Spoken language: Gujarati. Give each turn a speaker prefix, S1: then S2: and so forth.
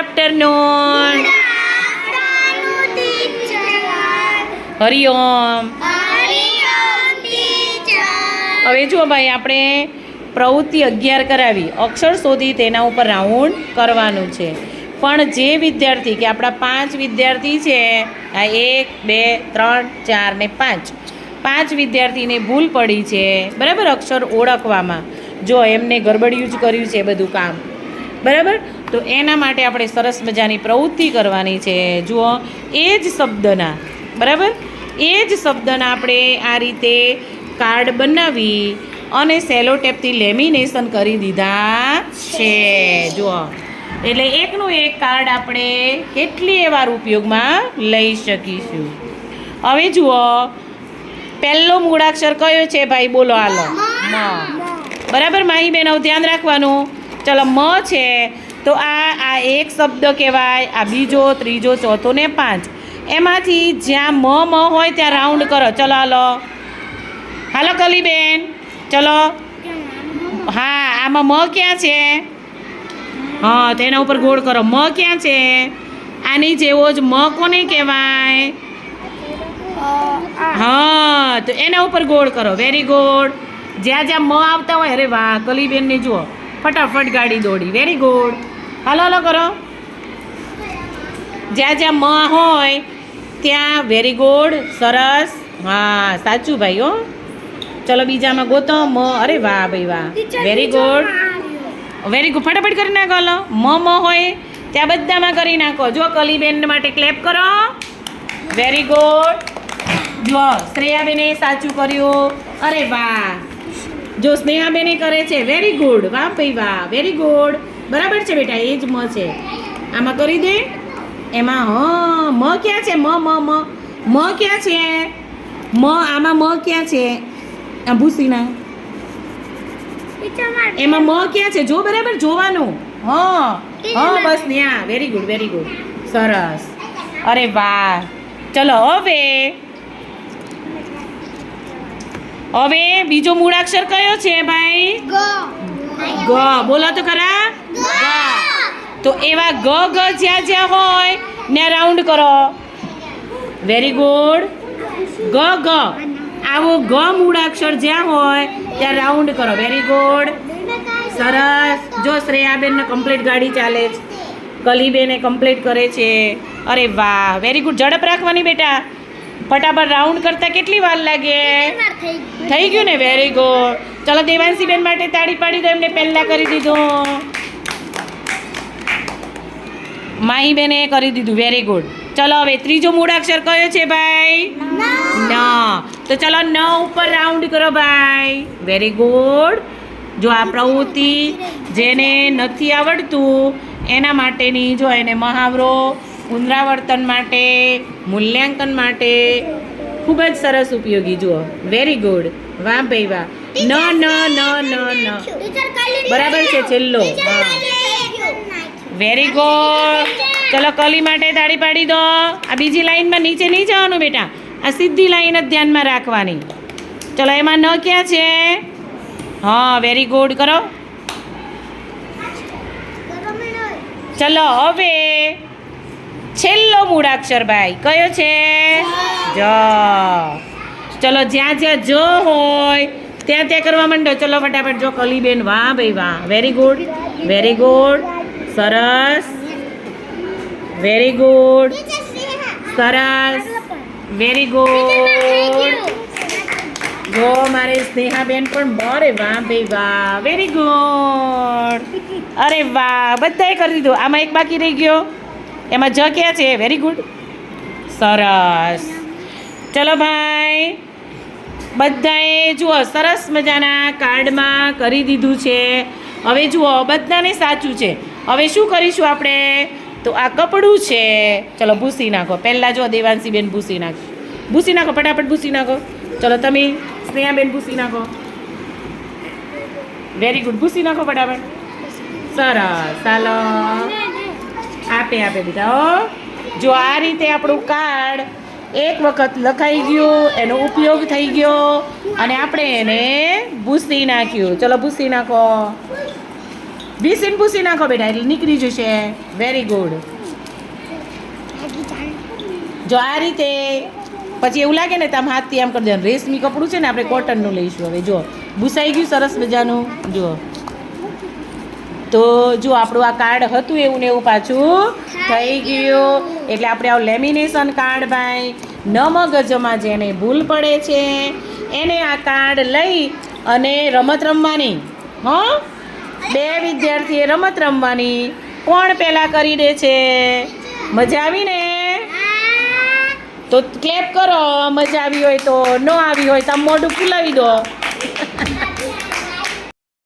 S1: આફ્ટરનૂન હરિઓમ. હવે જુઓ ભાઈ, આપણે પ્રવૃત્તિ અગિયાર કરાવી. અક્ષર શોધી તેના ઉપર રાઉન્ડ કરવાનું છે. પણ જે વિદ્યાર્થી, કે આપણા પાંચ વિદ્યાર્થી છે, આ એક, બે, ત્રણ, ચાર ને પાંચ. પાંચ વિદ્યાર્થીને ભૂલ પડી છે. બરાબર? અક્ષર ઓળખવામાં. જો એમને ગરબડિયું જ કર્યું છે બધું કામ. બરાબર? તો એના માટે આપણે સરસ મજાની પ્રવૃત્તિ કરવાની છે. જુઓ, એ જ શબ્દના, બરાબર? એ જ શબ્દના આપણે આ રીતે કાર્ડ બનાવી અને સેલો ટેપથી લેમિનેશન કરી દીધા છે. જુઓ, એટલે એકનું એક કાર્ડ આપણે કેટલી વાર ઉપયોગમાં લઈ શકીશું? હવે જુઓ, પહેલો મૂળાક્ષર કયો છે ભાઈ? બોલો હાલો. મ. બરાબર, માહી બેન ધ્યાન રાખવાનું. ચલો, મ છે. તો આ આ એક શબ્દ કહેવાય આ બીજો ત્રીજો ચોથો ને પાંચ. એમાંથી જ્યાં મ મ હોય ત્યાં રાઉન્ડ કરો. ચલો હાલો. હાલો કલીબેન. ચલો. હા આમાં મ ક્યાં છે? હા તેના ઉપર ગોળ કરો. મ ક્યાં છે? આની જેવો જ મ કોને કહેવાય? હા તો એના ઉપર ગોળ કરો. વેરી ગુડ જ્યાં જ્યાં મ આવતા હોય અરે વાહ કલીબેનને જુઓ. ફટાફટ ગાડી દોડી. વેરી ગુડ હાલો હાલો કરો. જ્યાં જ્યાં મ હોય ત્યાં વેરી ગુડ સરસ. હા સાચું ભાઈ હો. ચલો બીજામાં ગોતો. મ અરે વાહ ભાઈ વાહ. વેરી ગુડ વેરી ગુડ ફટાફટ કરી નાખો હલો. મ મ હોય ત્યાં બધામાં કરી નાખો. જો કલીબેન માટે ક્લેપ કરો. વેરી ગુડ જો શ્રેયાબેને સાચું કર્યું. અરે વાહ. જો સ્નેહાબેને કરે છે. વેરી ગુડ વાહ ભાઈ વાહ. વેરી ગુડ બરાબર છે બેટા, એ જ મ છે. આમાં કરી દે. એમાં હ, મ ક્યાં છે? મ મ મ. મ ક્યાં છે? મ, આમાં મ ક્યાં છે? આ ભૂસીના. એમાં મ ક્યાં છે? જો બરાબર જોવાનું. હ હ, બસ ત્યાં વેરી ગુડ વેરી ગુડ સરસ. અરે વાહ. ચલો, હવે. હવે બીજો મૂળાક્ષર કયો છે ભાઈ? ગ. બોલો તો ખરા? ગ. તો એવા ગ ગ જ્યાં જ્યાં હોય ને રાઉન્ડ કરો. વેરી ગુડ ગ ગ. આવો ગ મૂળાક્ષર જ્યાં હોય ત્યાં રાઉન્ડ કરો. વેરી ગુડ સરસ. જો શ્રેયાબેનને કમ્પ્લીટ ગાડી ચાલે છે. કલીબેને કમ્પ્લીટ કરે છે. અરે વાહ. વેરી ગુડ ઝડપ રાખવાની બેટા. ફટાફટ રાઉન્ડ કરતા કેટલી વાર લાગે? થઈ ગયું ને? વેરી ગુડ ચલો દેવાંશીબેન માટે તાળી પાડી દો એમને પહેલાં કરી દીધું. માહીબેને કરી દીધું. વેરી ગુડ ચલો હવે ત્રીજો મૂળાક્ષર કયો છે ભાઈ? ન. તો ચલો ન ઉપર રાઉન્ડ કરો ભાઈ. વેરી ગુડ જો આ પ્રવૃત્તિ જેને નથી આવડતું એના માટેની જો એને મહાવરો પુનરાવર્તન માટે મૂલ્યાંકન માટે ખૂબ જ સરસ ઉપયોગી. જુઓ વેરી ગુડ વાહ ભાઈ વાહ. ન ન ન ન ન. બરાબર છે છેલ્લો. વેરી ગુડ ચલો કલી માટે તાળી પાડી દો. આ બીજી લાઈનમાં નીચે નહીં જવાનું બેટા. આ સીધી લાઈન જ ધ્યાનમાં રાખવાની. ચલો એમાં ન ક્યાં છે? હા વેરી ગુડ કરો. ચલો હવે છેલ્લો મૂળાક્ષર ભાઈ. કયો છે? જ. ચલો, જ્યાં જ્યાં જો હોય, ત્યાં ત્યાં કરવા માંડો. ચલો, ફટાફટ જો કલીબેન વાહ ભાઈ વાહ. વેરી ગુડ વેરી ગુડ સરસ. વેરી ગુડ સરસ. વેરી ગુડ જો, મારે સ્નેહાબેન પણ બરે વાહ ભાઈ વાહ. વેરી ગુડ અરે વાહ, બધાએ કરી દીધું. આમાં એક બાકી રહી ગયો. એમાં જ ક્યાં છે? વેરી ગુડ સરસ. ચલો ભાઈ, બધાએ જુઓ, સરસ મજાના કાર્ડમાં કરી દીધું છે. હવે જુઓ, બધાને સાચું છે. હવે શું કરીશું આપણે? તો આ કપડું છે. ચલો, ભૂસી નાખો. પહેલાં જો દેવાંશીબેન ભૂસી નાખો. ભૂસી નાખો, ફટાફટ ભૂસી નાખો. ચલો, તમે સ્નેહાબેન ભૂસી નાખો. વેરી ગુડ ભૂસી નાખો ફટાફટ. સરસ. ચાલો આપે આપે બેટા હો. જો આ રીતે આપણું કાર્ડ એક વખત લખાઈ ગયું, એનો ઉપયોગ થઈ ગયો અને આપણે એને ભૂસી નાખ્યું. ચલો ભૂસી નાખો. ભીસીને ભૂસી નાખો બેટા, એટલે નીકળી જશે. વેરી ગુડ જો આ રીતે, પછી એવું લાગે ને તમે હાથથી આમ કરી દે રેશમી કપડું છે ને, આપણે કોટનનું લઈશું. હવે જો, ભૂસાઈ ગયું સરસ મજાનું. જુઓ. તો જો આપણું આ કાર્ડ હતું એવું ને એવું પાછું થઈ ગયું. એટલે આપણે આ લેમિનેશન કાર્ડ ભાઈ ન મગજમાં જેને ભૂલ પડે છે, એને આ કાર્ડ લઈ અને રમત રમવાની, હં? બે વિદ્યાર્થીએ રમત રમવાની, કોણ પહેલાં કરી દે છે? મજા આવી ને? તો ક્લેપ કરો, મજા આવી હોય તો, ન આવી હોય તો આમ મોઢું ફૂલાવી દો.